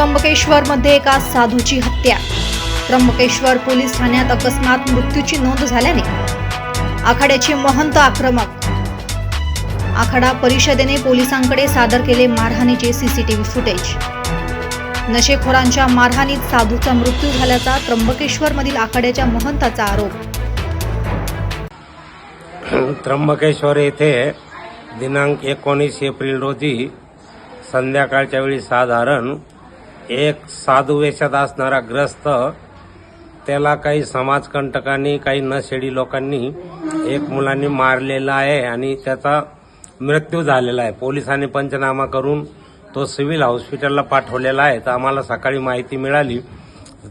त्र्यंबकेश्वरमध्ये एका साधूची हत्या. त्र्यंबकेश्वर पोलीस ठाण्यात अकस्मात मृत्यूची नोंद झाल्याने आखाड्याचे महंत आक्रमक. आखाडा परिषदेने पोलिसांकडे सादर केले मारहाणीचे सीसीटीव्ही फुटेज. नशेखोरांच्या मारहाणीत साधूचा मृत्यू झाल्याचा त्र्यंबकेश्वरमधील आखाड्याच्या महंताचा आरोप. त्र्यंबकेश्वर येथे दिनांक एकोणीस एप्रिल रोजी संध्याकाळच्या वेळी साधारण एक साधू वेशात असणारा ग्रस्त त्याला काही समाजकंटकांनी काही नशेडी लोकांनी एक मुलांनी मारलेला आहे आणि त्याचा मृत्यू झालेला आहे. पोलिसांनी पंचनामा करून तो सिव्हिल हॉस्पिटलला पाठवलेला आहे. तर आम्हाला सकाळी माहिती मिळाली.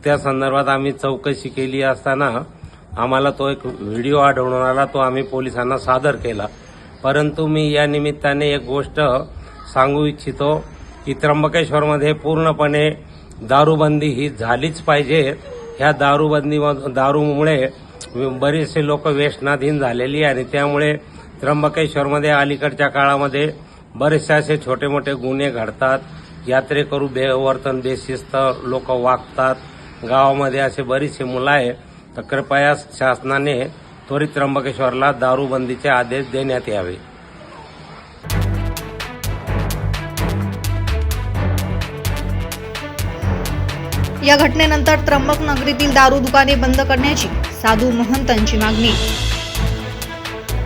त्या संदर्भात आम्ही चौकशी केली असताना आम्हाला तो एक व्हिडिओ आढळून आला. तो आम्ही पोलिसांना सादर केला. परंतु मी या निमित्ताने एक गोष्ट सांगू इच्छितो. की त्र्यंबकेश्वरमध्ये पूर्णपणे दारूबंदी ही झालीच पाहिजे. ह्या दारूबंदी दारूमुळे बरेचसे लोक व्यसनाधीन झालेली आणि त्यामुळे त्र्यंबकेश्वरमध्ये अलीकडच्या काळामध्ये बरेचसे असे छोटे मोठे गुन्हे घडतात. यात्रेकरू बेवर्तन बेशिस्त लोक वागतात. गावामध्ये असे बरीचसे मुलं आहे तर कृपया शासनाने त्वरित त्र्यंबकेश्वरला दारूबंदीचे आदेश देण्यात यावे. या घटनेनंतर त्र्यंबक नगरीतील दारू दुकाने बंद करण्याची साधू महंतांची मागणी